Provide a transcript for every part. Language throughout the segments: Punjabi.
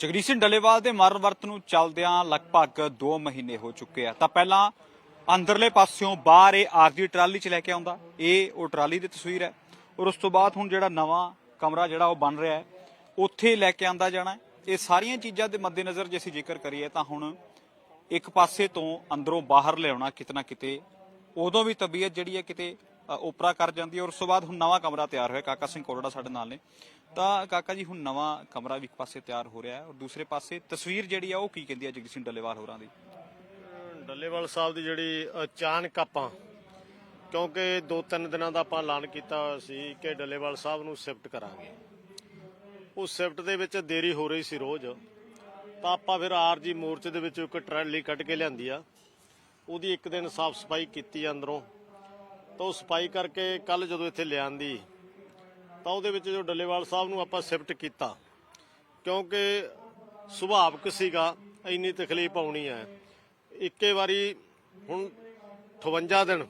ਜਗਦੀਸ਼ ਸਿੰਘ ਡੱਲੇਵਾਲ ਦੇ ਮਰਨ ਵਰਤ ਨੂੰ ਚੱਲਦਿਆਂ ਲਗਭਗ 2 ਮਹੀਨੇ ਹੋ ਚੁੱਕੇ ਆ। ਤਾਂ ਪਹਿਲਾਂ ਅੰਦਰਲੇ ਪਾਸਿਓਂ ਬਾਹਰ ਇਹ ਆਰਜੀ ਟਰਾਲੀ 'ਚ ਲੈ ਕੇ ਆਉਂਦਾ। ਇਹ ਉਹ ਟਰਾਲੀ ਦੀ ਤਸਵੀਰ ਹੈ। ਔਰ ਉਸ ਤੋਂ ਬਾਅਦ ਹੁਣ ਜਿਹੜਾ ਨਵਾਂ ਕਮਰਾ ਜਿਹੜਾ ਉਹ ਬਣ ਰਿਹਾ ਹੈ, ਉੱਥੇ ਲੈ ਕੇ ਆਂਦਾ ਜਾਣਾ ਇਹ ਸਾਰੀਆਂ ਚੀਜ਼ਾਂ ਦੇ ਮੱਦੇਨਜ਼ਰ ਜੇ ਅਸੀਂ ਜ਼ਿਕਰ ਕਰੀਏ ਤਾਂ ਹੁਣ ਇੱਕ ਪਾਸੇ ਤੋਂ ਅੰਦਰੋਂ ਬਾਹਰ ਲਿਆਉਣਾ ਕਿਤਨਾ ਕਿਤੇ, ਉਦੋਂ ਵੀ ਤਬੀਅਤ ਜਿਹੜੀ ਹੈ ਕਿਤੇ ਓਪਰਾ ਕਰ ਜਾਂਦੀ ਹੈ ਔਰ ਉਸ ਤੋਂ ਬਾਅਦ ਹੁਣ ਨਵਾਂ ਕਮਰਾ ਤਿਆਰ ਹੋਇਆ। ਕਾਕਾ ਸਿੰਘ ਕੋਲੜਾ ਸਾਡੇ ਨਾਲ ਨੇ। ਤਾਂ ਕਾਕਾ ਜੀ, ਹੁਣ ਨਵਾਂ ਕਮਰਾ ਵੀ ਇੱਕ ਪਾਸੇ ਤਿਆਰ ਹੋ ਰਿਹਾ ਹੈ ਔਰ ਦੂਸਰੇ ਪਾਸੇ ਤਸਵੀਰ ਜਿਹੜੀ ਆ ਉਹ ਕੀ ਕਹਿੰਦੀ ਹੈ ਜਗਦੀਸ਼ ਸਿੰਘ ਡੱਲੇਵਾਲ ਹੋਰਾਂ ਦੀ? ਡੱਲੇਵਾਲ ਸਾਹਿਬ ਦੀ ਜਿਹੜੀ ਅਚਾਨਕ ਆਪਾਂ, ਕਿਉਂਕਿ ਦੋ ਤਿੰਨ ਦਿਨਾਂ ਦਾ ਆਪਾਂ ਐਲਾਨ ਕੀਤਾ ਹੋਇਆ ਸੀ ਕਿ ਡੱਲੇਵਾਲ ਸਾਹਿਬ ਨੂੰ ਸ਼ਿਫਟ ਕਰਾਂਗੇ। ਉਹ ਸ਼ਿਫਟ ਦੇ ਵਿੱਚ ਦੇਰੀ ਹੋ ਰਹੀ ਸੀ ਰੋਜ਼। ਤਾਂ ਆਪਾਂ ਫਿਰ ਆਰਜੀ ਮੋਰਚੇ ਦੇ ਵਿੱਚ ਇੱਕ ਟਰਾਲੀ ਕੱਢ ਕੇ ਲਿਆਂਦੀ ਆ। ਉਹਦੀ ਇੱਕ ਦਿਨ ਸਾਫ਼ ਸਫ਼ਾਈ ਕੀਤੀ ਅੰਦਰੋਂ। ਤਾਂ ਉਹ ਸਫ਼ਾਈ ਕਰਕੇ ਕੱਲ ਜਦੋਂ ਇੱਥੇ ਲਿਆਂਦੀ, ਤਾਂ ਉਹਦੇ ਵਿੱਚ ਜੋ ਡੱਲੇਵਾਲ ਸਾਹਿਬ ਨੂੰ ਆਪਾਂ ਸ਼ਿਫਟ ਕੀਤਾ, ਕਿਉਂਕਿ ਸੁਭਾਵਕ ਸੀਗਾ, ਇੰਨੀ ਤਕਲੀਫ ਆਉਣੀ ਹੈ। ਇੱਕੇ ਵਾਰੀ ਹੁਣ 58 ਦਿਨ,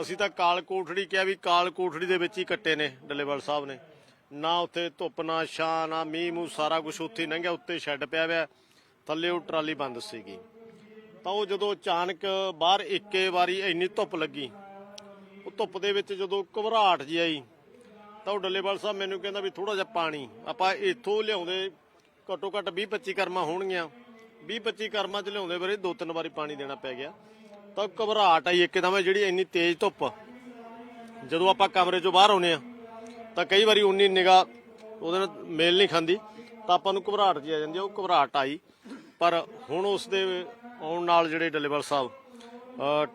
ਅਸੀਂ ਤਾਂ ਕਾਲ ਕੋਠੜੀ ਕਿਹਾ ਵੀ ਕਾਲ ਕੋਠੜੀ ਦੇ ਵਿੱਚ ਹੀ ਕੱਟੇ ਨੇ ਡੱਲੇਵਾਲ ਸਾਹਿਬ ਨੇ। ਨਾ ਉੱਥੇ ਧੁੱਪ, ਨਾ ਛਾਂ, ਨਾ ਮੀਂਹ ਮੂੰਹ, ਸਾਰਾ ਕੁਝ ਉੱਥੇ ਹੀ ਲੰਘਿਆ, ਉੱਤੇ ਸ਼ੈੱਡ ਪਿਆ ਹੋਇਆ, ਥੱਲੇ ਉਹ ਟਰਾਲੀ ਬੰਦ ਸੀਗੀ। ਤਾਂ ਉਹ ਜਦੋਂ ਅਚਾਨਕ ਬਾਹਰ ਇੱਕੇ ਵਾਰੀ ਇੰਨੀ ਧੁੱਪ ਲੱਗੀ ਉਹ ਧੁੱਪ ਦੇ ਵਿੱਚ ਜਦੋਂ ਘਬਰਾਹਟ ਜੀ ਆਈ, ਤਾਂ ਉਹ ਡੱਲੇਵਾਲ ਸਾਹਿਬ ਮੈਨੂੰ ਕਹਿੰਦਾ ਵੀ ਥੋੜਾ ਜਿਹਾ ਪਾਣੀ, ਆਪਾਂ ਇੱਥੋਂ ਲਿਆਉਂਦੇ, ਘੱਟੋ ਘੱਟ 20 25 ਕਰਮਾਂ ਹੋਣਗੀਆਂ। 20 25 ਕਰਮਾਂ ਚ ਲਿਆਉਂਦੇ ਬਾਰੇ ਦੋ ਤਿੰਨ ਵਾਰੀ ਪਾਣੀ ਦੇਣਾ ਪੈ ਗਿਆ। ਤਾਂ ਘਬਰਾਹਟ ਆਈ ਇੱਕਦਮ ਜਿਹੜੀ ਇੰਨੀ ਤੇਜ਼ ਧੁੱਪ। ਜਦੋਂ ਆਪਾਂ ਕਮਰੇ ਚੋਂ ਬਾਹਰ ਆਉਨੇ ਆ ਤਾਂ ਕਈ ਵਾਰੀ ਉਨੀ ਨਿਗਾ ਉਹਦੇ ਨਾਲ ਮੇਲ ਨਹੀਂ ਖਾਂਦੀ, ਤਾਂ ਆਪਾਂ ਨੂੰ ਘਬਰਾਹਟ ਜੀ ਆ ਜਾਂਦੀ ਉਹ ਘਬਰਾਹਟ ਆਈ। ਪਰ ਹੁਣ ਉਸ ਦੇ ਆਉਣ ਨਾਲ ਜਿਹੜੇ ਡੱਲੇਵਾਲ ਸਾਹਿਬ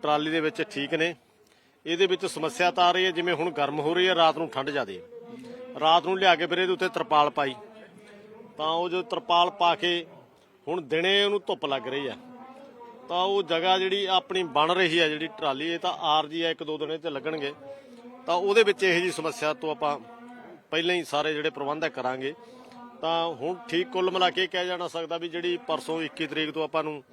ਟਰਾਲੀ ਦੇ ਵਿੱਚ ਠੀਕ ਨੇ। ਇਹਦੇ ਵਿੱਚ ਸਮੱਸਿਆ ਤਾਂ ਆ ਰਹੀ ਹੈ, ਜਿਵੇਂ ਹੁਣ ਗਰਮ ਹੋ ਰਹੀ ਹੈ, ਰਾਤ ਨੂੰ ਠੰਡ ਜ਼ਿਆਦੇ ਹੈ। ਰਾਤ ਨੂੰ ਲਿਆ ਕੇ ਫਿਰ ਇਹਦੇ ਉੱਤੇ ਤਰਪਾਲ ਪਾਈ। ਤਾਂ ਉਹ ਜੋ ਤਰਪਾਲ ਪਾ ਕੇ ਹੁਣ ਦਿਨੇ ਉਹਨੂੰ ਧੁੱਪ ਲੱਗ ਰਹੀ ਹੈ। ਤਾਂ ਉਹ ਜਗ੍ਹਾ ਜਿਹੜੀ ਆਪਣੀ ਬਣ ਰਹੀ ਹੈ, ਜਿਹੜੀ ਟਰਾਲੀ, ਇਹ ਤਾਂ ਆਰਜੀ ਹੈ, ਇੱਕ ਦੋ ਦਿਨੇ ਤੇ ਲੱਗਣਗੇ। ਤਾਂ ਉਹਦੇ ਵਿੱਚ ਇਹੋ ਜੀ ਸਮੱਸਿਆ ਤੋਂ ਆਪਾਂ ਪਹਿਲਾਂ ਹੀ ਸਾਰੇ ਜਿਹੜੇ ਪ੍ਰਬੰਧ ਕਰਾਂਗੇ। ਤਾਂ ਹੁਣ ਠੀਕ ਕੁੱਲ ਮਿਲਾ ਕੇ ਕਿਹਾ ਜਾਣਾ ਸਕਦਾ ਵੀ ਜਿਹੜੀ ਪਰਸੋਂ 21 ਤਰੀਕ ਤੋਂ ਆਪਾਂ ਨੂੰ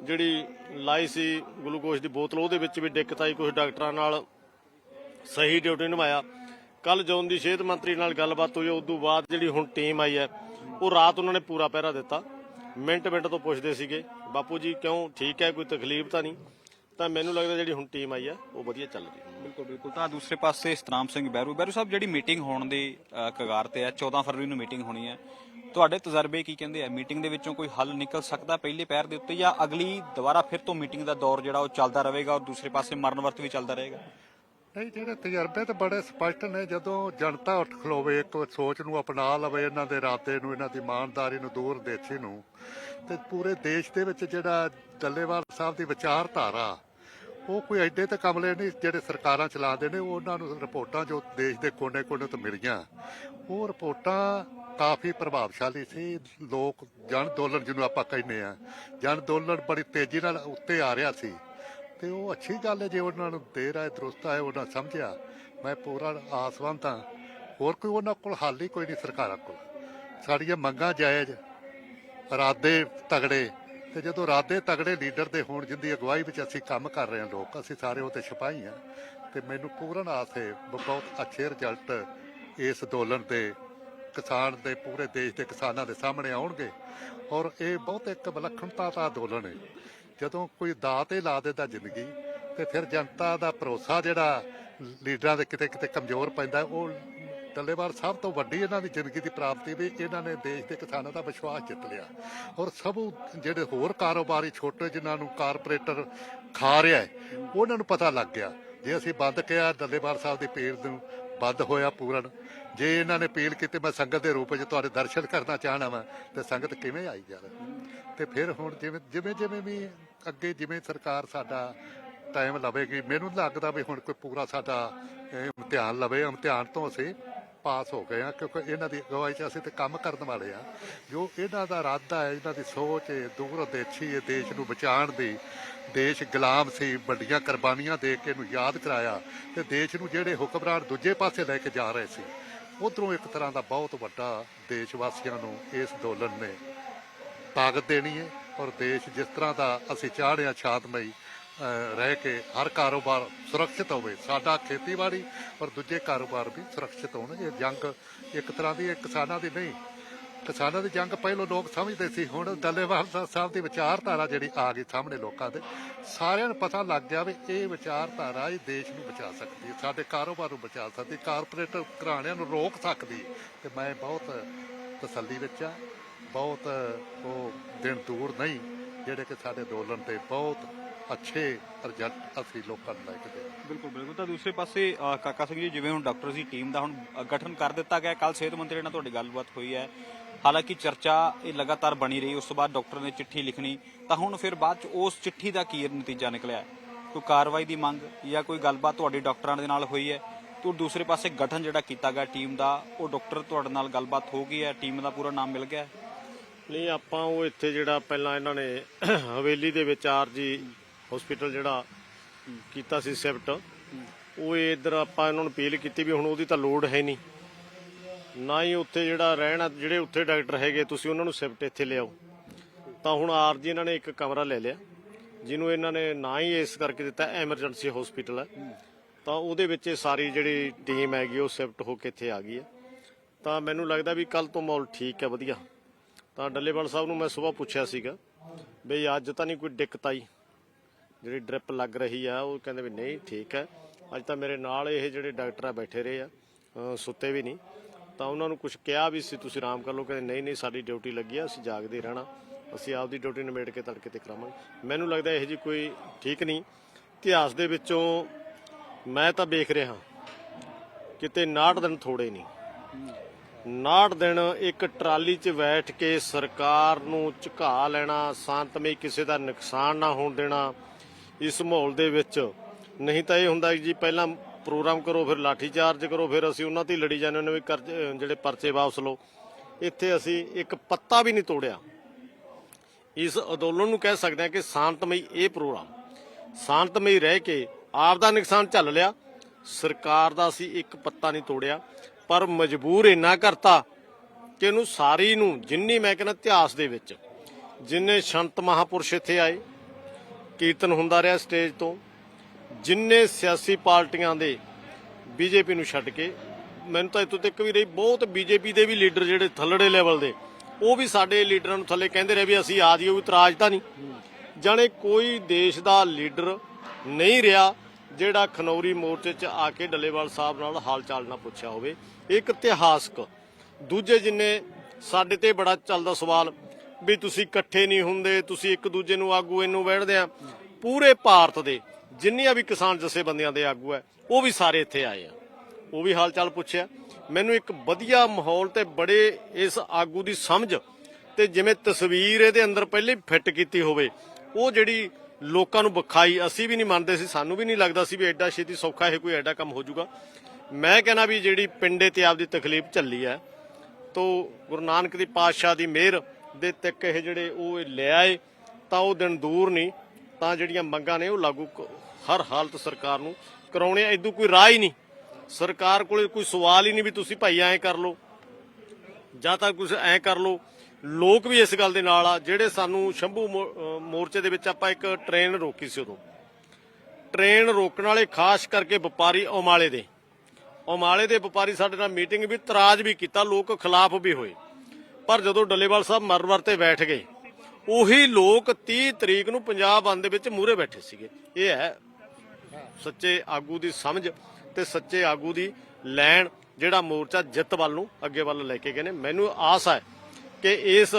ਜਿਹੜੀ ਲਾਈ ਸੀ ਗਲੂਕੋਜ਼ ਦੀ ਬੋਤਲ, ਉਹਦੇ ਵਿੱਚ ਵੀ ਦਿੱਕਤ ਆਈ ਕੁਝ ਡਾਕਟਰਾਂ ਨਾਲ ਸਹੀ ਡਿਊਟੀ ਨਿਭਾਇਆ। ਕੱਲ ਜੋਨ ਦੀ ਸਿਹਤ ਮੰਤਰੀ ਨਾਲ ਗੱਲਬਾਤ ਹੋਈ, ਉਸ ਤੋਂ ਬਾਅਦ ਜਿਹੜੀ ਹੁਣ ਟੀਮ ਆਈ ਹੈ, ਉਹ ਰਾਤ ਉਹਨਾਂ ਨੇ ਪੂਰਾ ਪਹਿਰਾ ਦਿੱਤਾ। ਮਿੰਟ ਮਿੰਟ ਤੋਂ ਪੁੱਛਦੇ ਸੀਗੇ, ਬਾਪੂ ਜੀ, ਕਿਉਂ ਠੀਕ ਹੈ, ਕੋਈ ਤਕਲੀਫ ਤਾਂ ਨਹੀਂ? ਤਾਂ ਮੈਨੂੰ ਲੱਗਦਾ ਜਿਹੜੀ ਹੁਣ ਟੀਮ ਆਈ ਹੈ, ਉਹ ਵਧੀਆ ਚੱਲ ਰਹੀ ਹੈ। ਬਿਲਕੁਲ ਬਿਲਕੁਲ। ਤਾਂ ਦੂਸਰੇ ਪਾਸੇ ਸਤਨਾਮ ਸਿੰਘ ਬਹਿਰੂ ਬਹਿਰੂ ਸਾਹਿਬ, ਜਿਹੜੀ ਮੀਟਿੰਗ ਹੋਣ ਦੀ ਕਗਾਰ ਤੇ ਹੈ 14 ਫਰਵਰੀ ਨੂੰ ਮੀਟਿੰਗ ਹੋਣੀ ਹੈ। ਤੁਹਾਡੇ ਤਜਰਬੇ ਕੀ ਕਹਿੰਦੇ ਆ? ਮੀਟਿੰਗ ਦੇ ਵਿੱਚੋਂ ਕੋਈ ਹੱਲ ਨਿਕਲ ਸਕਦਾ ਪਹਿਲੇ ਪੈਰ ਦੇ ਉੱਤੇ ਜਾਂ ਅਗਲੀ ਦੁਬਾਰਾ ਫਿਰ ਤੋਂ ਮੀਟਿੰਗ ਦਾ ਦੌਰ ਜਿਹੜਾ ਉਹ ਚੱਲਦਾ ਰਹੇਗਾ ਔਰ ਦੂਸਰੇ ਪਾਸੇ ਮਰਨ ਵਰਤ ਵੀ ਚੱਲਦਾ ਰਹੇਗਾ? ਨਹੀਂ, ਜਿਹੜੇ ਤਜਰਬੇ ਤਾਂ ਬੜੇ ਸਪਸ਼ਟ ਨੇ। ਜਦੋਂ ਜਨਤਾ ਉੱਠ ਖਲੋਵੇ, ਇੱਕ ਸੋਚ ਨੂੰ ਅਪਣਾ ਲਵੇ, ਇਹਨਾਂ ਦੇ ਇਰਾਦੇ ਨੂੰ, ਇਹਨਾਂ ਦੀ ਇਮਾਨਦਾਰੀ ਨੂੰ ਦੂਰ ਦੇਸ਼ੀ ਨੂੰ, ਤੇ ਪੂਰੇ ਦੇਸ਼ ਦੇ ਵਿੱਚ ਜਿਹੜਾ ਡੱਲੇਵਾਲ ਸਾਹਿਬ ਦੀ ਵਿਚਾਰਧਾਰਾ, ਉਹ ਕੋਈ ਐਡੇ ਤੇ ਕਮਲੇ ਨਹੀਂ ਜਿਹੜੇ ਸਰਕਾਰਾਂ ਚਲਾਉਂਦੇ ਨੇ। ਉਹਨਾਂ ਨੂੰ ਰਿਪੋਰਟਾਂ ਜੋ ਦੇਸ਼ ਦੇ ਕੋਨੇ-ਕੋਨੇ ਤੋਂ ਮਿਲੀਆਂ, ਉਹ ਰਿਪੋਰਟਾਂ ਕਾਫੀ ਪ੍ਰਭਾਵਸ਼ਾਲੀ ਸੀ। ਲੋਕ ਜਨ ਅੰਦੋਲਨ ਜਿਹਨੂੰ ਆਪਾਂ ਕਹਿੰਦੇ ਆ ਜਨ ਅੰਦੋਲਨ ਬੜੀ ਤੇਜ਼ੀ ਨਾਲ ਉੱਤੇ ਆ ਰਿਹਾ ਸੀ। ਤੇ ਉਹ ਅੱਛੀ ਗੱਲ ਹੈ ਜੇ ਉਹਨਾਂ ਨੂੰ ਦੇਰ ਆਏ, ਦਰੁਸਤ ਆਏ, ਉਹਨਾਂ ਸਮਝਿਆ। ਮੈਂ ਪੂਰਾ ਆਸਵੰਤ ਹਾਂ ਹੋਰ ਕੋਈ ਉਹਨਾਂ ਕੋਲ ਹੱਲ ਹੀ ਕੋਈ ਨਹੀਂ ਸਰਕਾਰਾਂ ਕੋਲ। ਸਾਡੀਆਂ ਮੰਗਾਂ ਜਾਇਜ਼, ਇਰਾਦੇ ਤਗੜੇ ਤੇ ਜਦੋਂ ਇਰਾਦੇ ਤਗੜੇ ਲੀਡਰ ਦੇ ਹੋਣ ਜਿੰਦੀ ਅਗਵਾਈ ਵਿੱਚ ਅਸੀਂ ਕੰਮ ਕਰ ਰਹੇ ਹਾਂ ਲੋਕ, ਅਸੀਂ ਸਾਰੇ ਉਹਤੇ ਸਿਪਾਹੀ ਹਾਂ। ਤੇ ਮੈਨੂੰ ਪੂਰਨ ਆਸ ਹੈ, ਬਹੁਤ ਅੱਛੇ ਰਿਜ਼ਲਟ ਇਸ ਅੰਦੋਲਨ ਦੇ ਕਿਸਾਨ ਦੇ ਪੂਰੇ ਦੇਸ਼ ਦੇ ਕਿਸਾਨਾਂ ਦੇ ਸਾਹਮਣੇ ਆਉਣਗੇ ਔਰ ਇਹ ਬਹੁਤ ਇੱਕ ਵਿਲੱਖਣਤਾ ਦਾ ਅੰਦੋਲਨ ਹੈ। ਜਦੋਂ ਕੋਈ ਦਾਅ ਤੇ ਲਾ ਦਿੰਦਾ ਜ਼ਿੰਦਗੀ, ਤੇ ਫਿਰ ਜਨਤਾ ਦਾ ਭਰੋਸਾ ਜਿਹੜਾ ਲੀਡਰਾਂ ਦੇ ਕਿਤੇ ਕਿਤੇ ਕਮਜ਼ੋਰ ਪੈਂਦਾ, ਉਹ ਡੱਲੇਵਾਲ ਸਭ ਤੋਂ ਵੱਡੀ ਇਹਨਾਂ ਦੀ ਜ਼ਿੰਦਗੀ ਦੀ ਪ੍ਰਾਪਤੀ ਵੀ ਇਹਨਾਂ ਨੇ ਦੇਸ਼ ਦੇ ਕਿਸਾਨਾਂ ਦਾ ਵਿਸ਼ਵਾਸ ਜਿੱਤ ਲਿਆ। ਔਰ ਸਭ ਜਿਹੜੇ ਹੋਰ ਕਾਰੋਬਾਰੀ ਛੋਟੇ ਜਿਨ੍ਹਾਂ ਨੂੰ ਕਾਰਪੋਰੇਟਰ ਖਾ ਰਿਹਾ ਹੈ, ਉਹਨਾਂ ਨੂੰ ਪਤਾ ਲੱਗ ਗਿਆ। ਜੇ ਅਸੀਂ ਬੰਦ ਕਿਹਾ, ਡੱਲੇਵਾਲ ਸਾਹਿਬ ਦੀ ਪੀਰ ਨੂੰ ਬੰਦ ਹੋਇਆ ਪੂਰਨ ਜੇ ਇਹਨਾਂ ਨੇ ਅਪੀਲ ਕੀਤੀ, ਮੈਂ ਸੰਗਤ ਦੇ ਰੂਪ ਵਿੱਚ ਤੁਹਾਡੇ ਦਰਸ਼ਨ ਕਰਨਾ ਚਾਹਣਾ ਵਾਂ, ਤੇ ਸੰਗਤ ਕਿਵੇਂ ਆਈ ਯਾਰ? ਤੇ ਫਿਰ ਹੁਣ ਜਿਵੇਂ ਜਿਵੇਂ ਜਿਵੇਂ ਵੀ ਅੱਗੇ ਜਿਵੇਂ ਸਰਕਾਰ ਸਾਡਾ ਟਾਈਮ ਲਵੇਗੀ, ਮੈਨੂੰ ਲੱਗਦਾ ਵੀ ਹੁਣ ਕੋਈ ਪੂਰਾ ਸਾਡਾ ਇਮਤਿਹਾਨ ਲਵੇ। ਇਮਤਿਹਾਨ ਤੋਂ ਅਸੀਂ ਪਾਸ ਹੋ ਗਏ ਆ ਕਿਉਂਕਿ ਇਹਨਾਂ ਦੀ ਅਗਵਾਈ 'ਚ ਅਸੀਂ ਤੇ ਕੰਮ ਕਰਨ ਵਾਲੇ ਆ ਜੋ ਇਹਨਾਂ ਦਾ ਇਰਾਦਾ ਹੈ, ਇਹਨਾਂ ਦੀ ਸੋਚ ਹੈ ਦੂਰਦੇਸ਼ੀ ਹੈ, ਦੇਸ਼ ਨੂੰ ਬਚਾਉਣ ਦੀ, ਦੇਸ਼ ਗੁਲਾਮ ਸੀ, ਵੱਡੀਆਂ ਕੁਰਬਾਨੀਆਂ ਦੇ ਕੇ ਇਹਨੂੰ ਯਾਦ ਕਰਾਇਆ, ਤੇ ਦੇਸ਼ ਨੂੰ ਜਿਹੜੇ ਹੁਕਮਰਾਨ ਦੂਜੇ ਪਾਸੇ ਲੈ ਕੇ ਜਾ ਰਹੇ ਸੀ ਉਧਰੋਂ ਇੱਕ ਤਰ੍ਹਾਂ ਦਾ ਬਹੁਤ ਵੱਡਾ ਦੇਸ਼ ਵਾਸੀਆਂ ਨੂੰ ਇਸ ਅੰਦੋਲਨ ਨੇ ਤਾਕਤ ਦੇਣੀ ਹੈ ਔਰ ਦੇਸ਼ ਜਿਸ ਤਰ੍ਹਾਂ ਦਾ ਅਸੀਂ ਚਾਹ ਹਾਂ ਸ਼ਾਂਤਮਈ ਰਹਿ ਕੇ ਹਰ ਕਾਰੋਬਾਰ ਸੁਰੱਖਿਅਤ ਹੋਵੇ, ਸਾਡਾ ਖੇਤੀਬਾੜੀ ਔਰ ਦੂਜੇ ਕਾਰੋਬਾਰ ਵੀ ਸੁਰੱਖਿਅਤ ਹੋਣ, ਇਹ ਜੰਗ ਇੱਕ ਤਰ੍ਹਾਂ ਦੀ ਕਿਸਾਨਾਂ ਦੀ ਨਹੀਂ। ਕਿਸਾਨਾਂ ਦੀ ਜੰਗ ਪਹਿਲੋਂ ਲੋਕ ਸਮਝਦੇ ਸੀ, ਹੁਣ ਦੱਲੇਵਾਲ ਸਾਹਿਬ- ਦੀ ਵਿਚਾਰਧਾਰਾ ਜਿਹੜੀ ਆ ਗਈ ਸਾਹਮਣੇ ਲੋਕਾਂ ਦੇ, ਸਾਰਿਆਂ ਨੂੰ ਪਤਾ ਲੱਗ ਗਿਆ ਵੀ ਇਹ ਵਿਚਾਰਧਾਰਾ ਇਹ ਦੇਸ਼ ਨੂੰ ਬਚਾ ਸਕਦੀ ਹੈ, ਸਾਡੇ ਕਾਰੋਬਾਰ ਨੂੰ ਬਚਾ ਸਕਦੀ ਕਾਰਪੋਰੇਟ ਘਰਾਣਿਆਂ ਨੂੰ ਰੋਕ ਸਕਦੀ ਤੇ ਮੈਂ ਬਹੁਤ ਤਸੱਲੀ ਵਿੱਚ ਆ ਬਹੁਤ ਉਹ ਦਿਨ ਦੂਰ ਨਹੀਂ, ਜਿਹੜੇ ਕਿ ਸਾਡੇ ਅੰਦੋਲਨ ਤੇ ਬਹੁਤ ਅੱਛੇ ਰਿਜ਼ਲਟ ਅਸੀਂ ਲੋਕਾਂ ਨੂੰ ਲੈ ਕੇ ਦੇ ਬਿਲਕੁਲ ਬਿਲਕੁਲ। ਤਾਂ ਦੂਸਰੇ ਪਾਸੇ ਕਾਕਾ ਸਿੰਘ ਜੀ, ਜਿਵੇਂ ਹੁਣ ਡਾਕਟਰ ਦੀ ਟੀਮ ਦਾ ਹੁਣ ਗਠਨ ਕਰ ਦਿੱਤਾ ਗਿਆ ਕੱਲ ਸਿਹਤ ਮੰਤਰੀ ਨਾਲ ਤੁਹਾਡੀ ਗੱਲਬਾਤ ਹੋਈ ਹੈ। ਹਾਲਾਂਕਿ ਚਰਚਾ ਇਹ ਲਗਾਤਾਰ ਬਣੀ ਰਹੀ ਉਸ ਤੋਂ ਬਾਅਦ ਡਾਕਟਰ ਨੇ ਚਿੱਠੀ ਲਿਖਣੀ ਤਾਂ ਹੁਣ ਫਿਰ ਬਾਅਦ ਚ ਉਸ ਚਿੱਠੀ ਦਾ ਕੀ ਨਤੀਜਾ ਨਿਕਲਿਆ? ਕੋਈ ਕਾਰਵਾਈ ਦੀ ਮੰਗ ਜਾਂ ਕੋਈ ਗੱਲਬਾਤ ਤੁਹਾਡੀ ਡਾਕਟਰਾਂ ਦੇ ਨਾਲ ਹੋਈ ਹੈ? ਤੋਂ ਦੂਸਰੇ ਪਾਸੇ ਗਠਨ ਜਿਹੜਾ ਕੀਤਾ ਗਿਆ ਟੀਮ ਦਾ ਉਹ ਡਾਕਟਰ ਤੁਹਾਡੇ ਨਾਲ ਗੱਲਬਾਤ ਹੋ ਗਈ ਹੈ? ਟੀਮ ਦਾ ਪੂਰਾ ਨਾਮ ਮਿਲ ਗਿਆ? ਨਹੀਂ ਆਪਾਂ ਉਹ ਇੱਥੇ ਜਿਹੜਾ ਪਹਿਲਾਂ ਇਹਨਾਂ ਨੇ ਹਵੇਲੀ ਦੇ ਵਿੱਚ ਆਰਜੀ ਹਸਪੀਟਲ ਜਿਹੜਾ ਕੀਤਾ ਸੀ ਸ਼ਿਫਟ ਉਹ ਇਧਰ ਆਪਾਂ ਇਹਨਾਂ ਨੂੰ ਅਪੀਲ ਕੀਤੀ ਵੀ ਹੁਣ ਉਹਦੀ ਤਾਂ ਲੋੜ ਹੈ ਨਹੀਂ। ਨਾ ਹੀ ਉੱਥੇ ਜਿਹੜਾ ਰਹਿਣਾ ਜਿਹੜੇ ਉੱਥੇ ਡਾਕਟਰ ਹੈਗੇ, ਤੁਸੀਂ ਉਹਨਾਂ ਨੂੰ ਸ਼ਿਫਟ ਇੱਥੇ ਲਿਆਓ। ਤਾਂ ਹੁਣ ਆਰਜੀ ਇਹਨਾਂ ਨੇ ਇੱਕ ਕਮਰਾ ਲੈ ਲਿਆ, ਜਿਹਨੂੰ ਇਹਨਾਂ ਨੇ ਨਾ ਹੀ ਇਸ ਕਰਕੇ ਦਿੱਤਾ, ਐਮਰਜੈਂਸੀ ਹਸਪੀਟਲ ਹੈ ਤਾਂ ਉਹਦੇ ਵਿੱਚ ਇਹ ਸਾਰੀ ਜਿਹੜੀ ਟੀਮ ਹੈਗੀ, ਉਹ ਸ਼ਿਫਟ ਹੋ ਕੇ ਇੱਥੇ ਆ ਗਈ ਹੈ ਤਾਂ ਮੈਨੂੰ ਲੱਗਦਾ ਵੀ ਕੱਲ ਤੋਂ ਮਾਹੌਲ ਠੀਕ ਹੈ ਵਧੀਆ। ਤਾਂ ਡੱਲੇਵਾਲ ਸਾਹਿਬ ਨੂੰ ਮੈਂ ਸਵੇਰ ਪੁੱਛਿਆ ਸੀਗਾ, ਬਈ ਅੱਜ ਤਾਂ ਨਹੀਂ ਕੋਈ ਦਿੱਕਤ ਆਈ? ਜਿਹੜੀ ਡ੍ਰਿਪ ਲੱਗ ਰਹੀ ਆ, ਉਹ ਕਹਿੰਦੇ ਵੀ ਨਹੀਂ, ਠੀਕ ਹੈ ਅੱਜ ਤਾਂ ਮੇਰੇ ਨਾਲ ਇਹ ਜਿਹੜੇ ਡਾਕਟਰ ਆ ਬੈਠੇ ਰਹੇ ਆ ਸੁੱਤੇ ਵੀ ਨਹੀਂ। ਤਾਂ ਉਹਨਾਂ ਨੂੰ ਕੁਝ ਕਿਹਾ ਵੀ ਸੀ, ਤੁਸੀਂ ਆਰਾਮ ਕਰ ਲਓ। ਕਹਿੰਦੇ, ਨਹੀਂ ਨਹੀਂ, ਸਾਡੀ ਡਿਊਟੀ ਲੱਗੀ ਆ, ਅਸੀਂ ਜਾਗਦੇ ਰਹਿਣਾ। ਅਸੀਂ ਆਪਦੀ ਡਿਊਟੀ ਨਿਬੇੜ ਕੇ ਤੜਕੇ ਤੇ ਕਰਾਵਾਂਗੇ। ਮੈਨੂੰ ਲੱਗਦਾ ਇਹ ਜੀ ਕੋਈ ਠੀਕ ਨਹੀਂ। ਇਤਿਹਾਸ ਦੇ ਵਿੱਚੋਂ ਮੈਂ ਤਾਂ ਵੇਖ ਰਿਹਾ ਕਿਤੇ 69 ਦਿਨ ਥੋੜੇ ਨਹੀਂ। 69 ਦਿਨ ਇੱਕ ਟਰਾਲੀ 'ਚ ਬੈਠ ਕੇ ਸਰਕਾਰ ਨੂੰ ਝੁਕਾ ਲੈਣਾ ਸ਼ਾਂਤਮਈ ਕਿਸੇ ਦਾ ਨੁਕਸਾਨ ਨਾ ਹੋਣ ਦੇਣਾ, ਇਸ ਮਾਹੌਲ ਦੇ ਵਿੱਚ ਨਹੀਂ ਤਾਂ ਇਹ ਹੁੰਦਾ ਜੀ ਪਹਿਲਾਂ ਪ੍ਰੋਗਰਾਮ ਕਰੋ, ਫਿਰ ਲਾਠੀ ਚਾਰਜ ਕਰੋ, ਫਿਰ ਅਸੀਂ ਉਹਨਾਂ ਤੇ ਹੀ ਲੜੀ ਜਾਂਦੇ ਨੇ ਵੀ ਕਰਜ਼ੇ ਜਿਹੜੇ ਪਰਚੇ ਵਾਪਸ ਲਓ। ਇੱਥੇ ਅਸੀਂ ਇੱਕ ਪੱਤਾ ਵੀ ਨਹੀਂ ਤੋੜਿਆ। ਇਸ ਅੰਦੋਲਨ ਨੂੰ ਕਹਿ ਸਕਦੇ ਹਾਂ ਕਿ ਸ਼ਾਂਤਮਈ ਇਹ ਪ੍ਰੋਗਰਾਮ। ਸ਼ਾਂਤਮਈ ਰਹਿ ਕੇ ਆਪ ਦਾ ਨੁਕਸਾਨ ਝੱਲ ਲਿਆ। ਸਰਕਾਰ ਦਾ ਅਸੀਂ ਇੱਕ ਪੱਤਾ ਨਹੀਂ ਤੋੜਿਆ। ਪਰ ਮਜਬੂਰ ਇੰਨਾ ਕਰਤਾ ਕਿ ਇਹਨੂੰ ਸਾਰੀ ਨੂੰ ਜਿੰਨੀ ਮੈਂ ਕਹਿੰਦਾ ਇਤਿਹਾਸ ਦੇ ਵਿੱਚ, ਜਿੰਨੇ ਸੰਤ ਮਹਾਪੁਰਸ਼ ਇੱਥੇ ਆਏ, ਕੀਰਤਨ ਹੁੰਦਾ ਰਿਹਾ ਸਟੇਜ ਤੋਂ ਜਿੰਨੇ ਸਿਆਸੀ ਪਾਰਟੀਆਂ ਦੇ ਬੀਜੇਪੀ ਨੂੰ ਛੱਡ ਕੇ, ਮੈਨੂੰ ਤਾਂ ਇਤੋਂ ਤੱਕ ਵੀ ਰਹੀ, ਬਹੁਤ ਬੀਜੇਪੀ ਦੇ ਵੀ ਲੀਡਰ ਜਿਹੜੇ ਥੱਲੜੇ ਲੈਵਲ ਦੇ, ਉਹ ਵੀ ਸਾਡੇ ਲੀਡਰਾਂ ਨੂੰ ਥੱਲੇ ਕਹਿੰਦੇ ਰਹੇ ਵੀ ਅਸੀਂ ਆ ਜਾਈਏ ਕੋਈ ਇਤਰਾਜ਼ ਤਾਂ ਨਹੀਂ। ਜਾਣੇ ਕੋਈ ਦੇਸ਼ ਦਾ ਲੀਡਰ ਨਹੀਂ ਰਿਹਾ ਜਿਹੜਾ ਖਨੌਰੀ ਮੋਰਚੇ 'ਚ ਆ ਕੇ ਡੱਲੇਵਾਲ ਸਾਹਿਬ ਨਾਲ ਹਾਲ ਚਾਲ ਨਾ ਪੁੱਛਿਆ ਹੋਵੇ। ਇੱਕ ਇਤਿਹਾਸਕ, ਦੂਜੇ ਜਿੰਨੇ ਸਾਡੇ ਤੇ ਬੜਾ ਚੱਲਦਾ ਸਵਾਲ ਵੀ ਤੁਸੀਂ ਇਕੱਠੇ ਨਹੀਂ ਹੁੰਦੇ, ਤੁਸੀਂ ਇੱਕ ਦੂਜੇ ਨੂੰ ਆਗੂ ਇਹਨੂੰ ਵੜਦੇ ਆ, ਪੂਰੇ ਭਾਰਤ ਦੇ ਜਿੰਨੀਆਂ ਵੀ ਕਿਸਾਨ ਜਥੇਬੰਦੀਆਂ ਦੇ ਆਗੂ ਹੈ, ਉਹ ਵੀ ਸਾਰੇ ਇੱਥੇ ਆਏ ਆ। ਉਹ ਵੀ ਹਾਲ ਚਾਲ ਪੁੱਛਿਆ। ਮੈਨੂੰ ਇੱਕ ਵਧੀਆ ਮਾਹੌਲ ਤੇ ਬੜੇ ਇਸ ਆਗੂ ਦੀ ਸਮਝ ਤੇ ਜਿਵੇਂ ਤਸਵੀਰ ਇਹਦੇ ਅੰਦਰ ਪਹਿਲੇ ਫਿੱਟ ਕੀਤੀ ਹੋਵੇ, ਉਹ ਜਿਹੜੀ ਲੋਕਾਂ ਨੂੰ ਵਿਖਾਈ, ਅਸੀਂ ਵੀ ਨਹੀਂ ਮੰਨਦੇ ਸੀ, ਸਾਨੂੰ ਵੀ ਨਹੀਂ ਲੱਗਦਾ ਸੀ ਵੀ ਐਡਾ ਛੇਤੀ ਸੌਖਾ ਇਹ ਕੋਈ ਐਡਾ ਕੰਮ ਹੋ ਜਾਊਗਾ। ਮੈਂ ਕਹਿੰਦਾ ਵੀ ਜਿਹੜੀ ਪਿੰਡੇ ਤੇ ਆਪਦੀ ਤਕਲੀਫ ਝੱਲੀ ਹੈ, ਤੋ ਗੁਰੂ ਨਾਨਕ ਦੀ ਪਾਤਸ਼ਾਹ ਦੀ ਮਿਹਰ ਦੇ ਤੱਕ ਇਹ ਜਿਹੜੇ ਉਹ ਲੈ ਆਏ, ਤਾਂ ਉਹ ਦਿਨ ਦੂਰ ਨਹੀਂ, ਤਾਂ ਜਿਹੜੀਆਂ ਮੰਗਾਂ ਨੇ ਉਹ ਲਾਗੂ ਹਰ ਹਾਲਤ ਸਰਕਾਰ ਨੂੰ ਕਰਾਉਣੇ ਐਦੂ ਕੋਈ ਰਾਹ ਹੀ ਨਹੀਂ। ਸਰਕਾਰ ਕੋਲੇ ਕੋਈ ਸਵਾਲ ਹੀ ਨਹੀਂ ਵੀ ਤੁਸੀਂ ਭਾਈ ਐਂ ਕਰ ਲਓ, ਜਾਂ ਤਾਂ ਕੁਝ ਐਂ ਕਰ ਲਓ। ਲੋਕ ਵੀ ਇਸ ਗੱਲ ਦੇ ਨਾਲ ਆ, ਜਿਹੜੇ ਸਾਨੂੰ ਸ਼ੰਭੂ ਮੋ- ਮੋਰਚੇ ਦੇ ਵਿੱਚ ਆਪਾਂ ਇੱਕ ਟ੍ਰੇਨ ਰੋਕੀ ਸੀ ਉਦੋਂ। ਟ੍ਰੇਨ ਰੋਕਣ ਵਾਲੇ ਖਾਸ ਕਰਕੇ ਵਪਾਰੀ ਓਮਾਲੇ ਦੇ। ਓਮਾਲੇ ਦੇ ਵਪਾਰੀ ਸਾਡੇ ਨਾਲ ਮੀਟਿੰਗ ਵੀ ਤਰਾਜ ਵੀ ਕੀਤਾ, ਲੋਕ ਖਿਲਾਫ ਵੀ ਹੋਏ। ਪਰ ਜਦੋਂ ਡੱਲੇਵਾਲ ਸਾਹਿਬ ਮਰਵਰ ਤੇ ਬੈਠ ਗਏ, ਉਹੀ ਲੋਕ 30 ਤਰੀਕ ਨੂੰ ਪੰਜਾਬ ਬੰਦ ਦੇ ਵਿੱਚ ਮੂਹਰੇ ਬੈਠੇ ਸੀਗੇ। ਇਹ ਹੈ ਸੱਚੇ ਆਗੂ ਦੀ ਸਮਝ ਤੇ ਸੱਚੇ ਆਗੂ ਦੀ ਲੈਣ ਜਿਹੜਾ ਮੋਰਚਾ ਜਿੱਤ ਵੱਲ ਨੂੰ ਅੱਗੇ ਵੱਲ ਲੈ ਕੇ ਗਏ ਨੇ। ਮੈਨੂੰ ਆਸ ਹੈ ਕਿ ਇਸ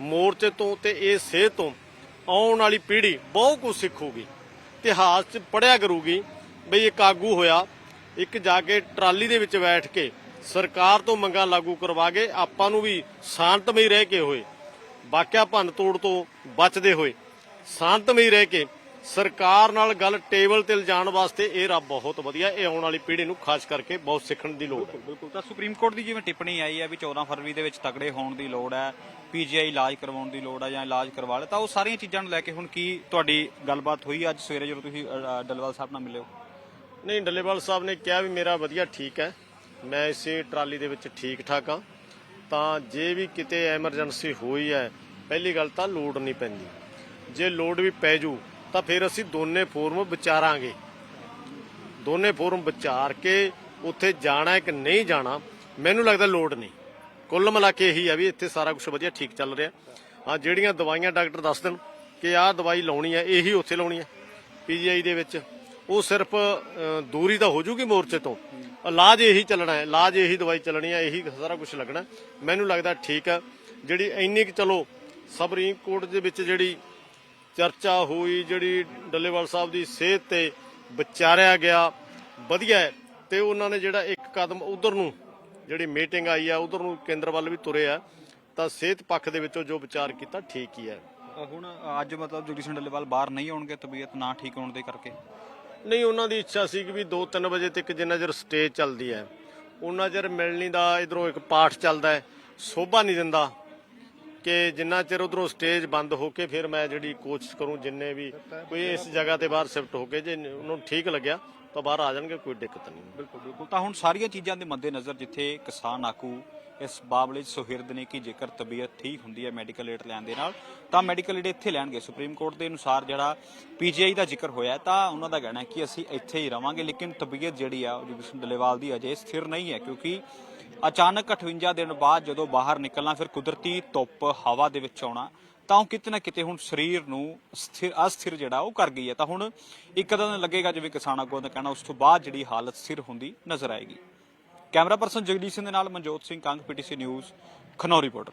ਮੋਰਚੇ ਤੋਂ ਤੇ ਇਸ ਸੇਧ ਤੋਂ ਆਉਣ ਵਾਲੀ ਪੀੜ੍ਹੀ ਬਹੁਤ ਕੁਝ ਸਿੱਖੂਗੀ, ਇਤਿਹਾਸ 'ਚ ਪੜਿਆ ਕਰੂਗੀ ਬਈ ਇੱਕ ਆਗੂ ਹੋਇਆ, ਇੱਕ ਜਾ ਕੇ ਟਰਾਲੀ ਦੇ ਵਿੱਚ ਬੈਠ ਕੇ ਸਰਕਾਰ ਤੋਂ ਮੰਗਾਂ ਲਾਗੂ ਕਰਵਾ ਕੇ ਆਪਾਂ ਨੂੰ ਵੀ ਸ਼ਾਂਤਮਈ ਰਹਿ ਕੇ ਹੋਏ। ਵਾਕਿਆ ਭੰਨ ਤੋੜ ਤੋਂ ਬਚਦੇ ਹੋਏ ਸ਼ਾਂਤਮਈ ਰਹਿ ਕੇ ਸਰਕਾਰ ਨਾਲ ਗੱਲ ਟੇਬਲ ਤੇ ਲਿਜਾਣ ਵਾਸਤੇ ਇਹ ਰੱਬ ਬਹੁਤ ਵਧੀਆ ਇਹ ਆਉਣ ਵਾਲੀ ਪੀੜ੍ਹੀ ਨੂੰ ਖਾਸ ਕਰਕੇ ਬਹੁਤ ਸਿੱਖਣ ਦੀ ਲੋੜ ਹੈ। ਬਿਲਕੁਲ ਤਾਂ ਸੁਪਰੀਮ ਕੋਰਟ ਦੀ ਜਿਵੇਂ ਟਿੱਪਣੀ ਆਈ ਹੈ ਵੀ 14 ਫਰਵਰੀ ਦੇ ਵਿੱਚ ਤਕੜੇ ਹੋਣ ਦੀ ਲੋੜ ਹੈ ਪੀਜੀਆਈ ਇਲਾਜ ਕਰਵਾਉਣ ਦੀ ਲੋੜ ਹੈ ਜਾਂ ਇਲਾਜ ਕਰਵਾ ਲੈ ਤਾਂ ਉਹ ਸਾਰੀਆਂ ਚੀਜ਼ਾਂ ਨੂੰ ਲੈ ਕੇ ਹੁਣ ਕੀ ਤੁਹਾਡੀ ਗੱਲਬਾਤ ਹੋਈ ਅੱਜ ਸਵੇਰੇ ਜਦੋਂ ਤੁਸੀਂ ਡੱਲੇਵਾਲ ਸਾਹਿਬ ਨਾਲ ਮਿਲੇ ਹੋ? ਨਹੀਂ ਡੱਲੇਵਾਲ ਸਾਹਿਬ ਨੇ ਕਿਹਾ ਵੀ ਮੇਰਾ ਵਧੀਆ ਠੀਕ ਹੈ ਮੈਂ ਇਸੇ ਟਰਾਲੀ ਦੇ ਵਿੱਚ ਠੀਕ ਠਾਕ ਹਾਂ। ਤਾਂ ਜੇ ਵੀ ਕਿਤੇ ਐਮਰਜੈਂਸੀ ਹੋਈ ਹੈ ਪਹਿਲੀ ਗੱਲ ਤਾਂ ਲੋਡ ਨਹੀਂ ਪੈਂਦੀ। ਜੇ ਲੋਡ ਵੀ ਪੈ ਜੂ ਤਾਂ ਫਿਰ ਅਸੀਂ ਦੋਨੇ ਫੋਰਮ ਵਿਚਾਰਾਂਗੇ। ਦੋਨੇ ਫੋਰਮ ਵਿਚਾਰ ਕੇ ਉੱਥੇ ਜਾਣਾ ਕਿ ਨਹੀਂ ਜਾਣਾ, ਮੈਨੂੰ ਲੱਗਦਾ ਲੋਡ ਨਹੀਂ। ਕੁੱਲ ਮਿਲਾ ਕੇ ਇਹੀ ਆ ਵੀ ਇੱਥੇ ਸਾਰਾ ਕੁਝ ਵਧੀਆ ਠੀਕ ਚੱਲ ਰਿਹਾ। ਹਾਂ ਜਿਹੜੀਆਂ ਦਵਾਈਆਂ ਡਾਕਟਰ ਦੱਸ ਦੇਣ ਕਿ ਆਹ ਦਵਾਈ ਲਾਉਣੀ ਹੈ, ਇਹੀ ਉੱਥੇ ਲਾਉਣੀ ਹੈ ਪੀਜੀਆਈ ਦੇ ਵਿੱਚ। ਉਹ ਸਿਰਫ ਦੂਰੀ ਤਾਂ ਹੋ ਜੂਗੀ ਮੋਰਚੇ ਤੋਂ। ਇਲਾਜ ਇਹੀ ਚੱਲਣਾ ਹੈ, ਇਲਾਜ ਇਹੀ ਦਵਾਈ ਚੱਲਣੀ ਹੈ, ਇਹੀ ਸਾਰਾ ਕੁਝ ਲੱਗਣਾ। ਮੈਨੂੰ ਲੱਗਦਾ ਠੀਕ ਹੈ। ਜਿਹੜੀ ਇੰਨੀ ਕਿ ਚਲੋ ਸੁਪਰੀਮ ਕੋਰਟ ਦੇ ਵਿੱਚ ਜਿਹੜੀ ਚਰਚਾ ਹੋਈ ਜਿਹੜੀ ਡੱਲੇਵਾਲ ਸਾਹਿਬ ਦੀ ਸਿਹਤ ਤੇ ਵਿਚਾਰਿਆ ਗਿਆ। ਵਧੀਆ ਤੇ ਉਹਨਾਂ ਨੇ ਜਿਹੜਾ ਇੱਕ ਕਦਮ ਉਧਰ ਨੂੰ ਜਿਹੜੀ ਮੀਟਿੰਗ ਆਈ ਆ ਉਧਰ ਨੂੰ ਕੇਂਦਰ ਵੱਲ ਵੀ ਤੁਰੇ ਆ ਤਾਂ ਸਿਹਤ ਪੱਖ ਦੇ ਵਿੱਚੋਂ ਜੋ ਵਿਚਾਰ ਕੀਤਾ ਠੀਕ ਹੀ ਹੈ। ਹੁਣ ਅੱਜ ਮਤਲਬ ਜਗਦੀਸ਼ ਡੱਲੇਵਾਲ ਬਾਹਰ ਨਹੀਂ ਆਉਣਗੇ ਤਬੀਅਤ ਨਾ ਠੀਕ ਹੋਣ ਦੇ ਕਰਕੇ? ਨਹੀਂ ਉਹਨਾਂ ਦੀ ਇੱਛਾ ਸੀ ਕਿ ਵੀ 2-3 ਵਜੇ ਤੱਕ ਜਿੰਨਾ ਚਿਰ ਸਟੇਜ ਚੱਲਦੀ ਹੈ ਉਹਨਾਂ ਚਿਰ ਮਿਲਣੀ ਦਾ ਇਧਰੋਂ ਇੱਕ ਪਾਠ ਚੱਲਦਾ ਹੈ। ਸੋਭਾ ਨਹੀਂ ਦਿੰਦਾ। ਕਿ ਜਿੰਨਾ ਚਿਰ ਉਧਰੋਂ ਸਟੇਜ ਬੰਦ ਹੋ ਕੇ ਫਿਰ ਮੈਂ ਜਿਹੜੀ ਕੋਸ਼ਿਸ਼ ਕਰੂੰ, ਜਿੰਨੇ ਵੀ ਕੋਈ ਇਸ ਜਗ੍ਹਾ ਤੇ ਬਾਹਰ ਸ਼ਿਫਟ ਹੋ ਕੇ ਜੇ ਉਹਨਾਂ ਠੀਕ ਲੱਗਿਆ, ਤਾਂ ਬਾਹਰ ਆ ਜਾਣਗੇ, ਕੋਈ ਦਿੱਕਤ ਨਹੀਂ। ਬਿਲਕੁਲ ਬਿਲਕੁਲ। ਤਾਂ ਹੁਣ ਸਾਰੀਆਂ ਚੀਜ਼ਾਂ ਦੇ ਮੱਦੇਨਜ਼ਰ ਜਿੱਥੇ ਕਿਸਾਨ ਆਕੂ ਇਸ ਬਾਬਲੇ 'ਚ ਸੁਹਿਰਦ ਨੇ ਕਿ ਜੇਕਰ ਤਬੀਅਤ ਠੀਕ ਹੁੰਦੀ ਹੈ ਮੈਡੀਕਲ ਏਡ ਲੈਣ ਦੇ ਨਾਲ, ਤਾਂ ਮੈਡੀਕਲ ਏਡ ਇੱਥੇ ਲੈਣਗੇ। ਸੁਪਰੀਮ ਕੋਰਟ ਦੇ ਅਨੁਸਾਰ ਜਿਹੜਾ ਪੀਜੀਆਈ ਦਾ ਜ਼ਿਕਰ ਹੋਇਆ ਤਾਂ ਉਹਨਾਂ ਦਾ ਕਹਿਣਾ ਹੈ ਕਿ ਅਸੀਂ ਇੱਥੇ ਹੀ ਰਵਾਂਗੇ, ਲੇਕਿਨ ਤਬੀਅਤ ਜਿਹੜੀ ਆ, ਉਹ ਜਗਦੀਸ਼ ਦੀ ਅਜੇ ਸਥਿਰ ਨਹੀਂ ਹੈ, ਕਿਉਂਕਿ ਅਚਾਨਕ 58 ਦਿਨ ਬਾਅਦ ਜਦੋਂ ਬਾਹਰ ਨਿਕਲਣਾ, ਫਿਰ ਕੁਦਰਤੀ ਧੁੱਪ ਹਵਾ ਦੇ ਵਿੱਚ ਆਉਣਾ, ਤਾਂ ਉਹ ਕਿਤੇ ਨਾ ਕਿਤੇ ਹੁਣ ਸਰੀਰ ਨੂੰ ਸਥਿਰ, ਅਸਥਿਰ ਜਿਹੜਾ, ਉਹ ਕਰ ਗਈ ਹੈ। ਤਾਂ ਹੁਣ ਇੱਕ ਦਿਨ ਲੱਗੇਗਾ ਜਿਵੇਂ ਕਿਸਾਨ ਆਗੂਆਂ ਦਾ ਕਹਿਣਾ, ਉਸ ਤੋਂ ਬਾਅਦ ਜਿਹੜੀ ਹਾਲਤ ਸਥਿਰ ਹੁੰਦੀ ਨਜ਼ਰ ਆਏਗੀ। ਕੈਮਰਾ ਪਰਸਨ ਜਗਦੀਸ਼ ਸਿੰਘ ਦੇ ਨਾਲ Manjot Singh, Kang, PTC news, Khanauri border